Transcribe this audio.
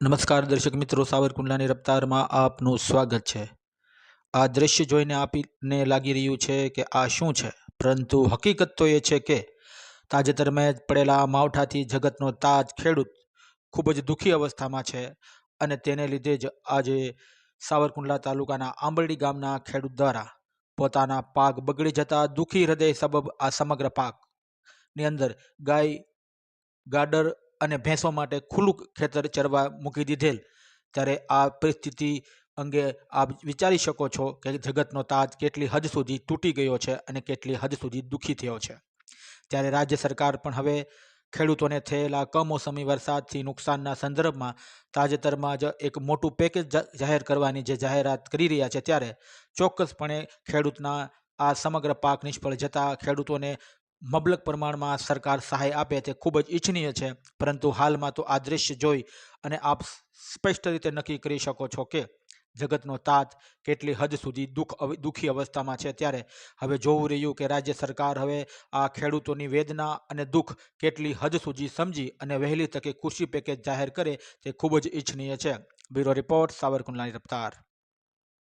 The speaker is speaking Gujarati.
નમસ્કાર દર્શક મિત્રો, સાવરકુંડલાની રફતારમાં આપનું સ્વાગત છે. આ દ્રશ્ય જોઈને આપીને લાગી રહ્યું છે કે આ શું છે? પરંતુ હકીકત તો એ છે કે તાજેતરમાં જ પડેલા માવઠાથી જગતનો તાજ ખેડૂત ખૂબ જ દુઃખી અવસ્થામાં છે અને તેને લીધે જ આજે સાવરકુંડલા તાલુકાના આંબરડી ગામના ખેડૂત દ્વારા પોતાના પાક બગડી જતા દુઃખી હૃદય સબબ આ સમગ્ર પાકની અંદર ગાય, ગાડર અને ભેંસો માટે ખુલ્લું ખેતર ચરવા મૂકી દીધેલ. ત્યારે આ પરિસ્થિતિ અંગે આપ વિચારી શકો છો કે જગતનો તાજ કેટલી હદ સુધી તૂટી ગયો છે અને કેટલી હદ સુધી દુઃખી થયો છે. ત્યારે રાજ્ય સરકાર પણ હવે ખેડૂતોને થયેલા કમોસમી વરસાદથી નુકસાનના સંદર્ભમાં તાજેતરમાં જ એક મોટું પેકેજ જાહેર કરવાની જે જાહેરાત કરી રહ્યા છે ત્યારે ચોક્કસપણે ખેડૂતના આ સમગ્ર પાક નિષ્ફળ જતા ખેડૂતોને મબલક પ્રમાણમાં સરકાર સહાય આપે તે ખૂબ જ ઈચ્છનીય છે, પરંતુ હાલમાં તો આ દ્રશ્ય જોઈ અને આપ સ્પષ્ટ રીતે નક્કી કરી શકો છો કે જગતનો તાત કેટલી હદ સુધી દુઃખ દુઃખી અવસ્થામાં છે. ત્યારે હવે જોવું રહ્યું કે રાજ્ય સરકાર હવે આ ખેડૂતોની વેદના અને દુઃખ કેટલી હદ સુધી સમજી અને વહેલી તકે કૃષિ પેકેજ જાહેર કરે તે ખૂબ જ ઈચ્છનીય છે. બ્યુરો રિપોર્ટ, સાવરકુંડલાની રફતાર.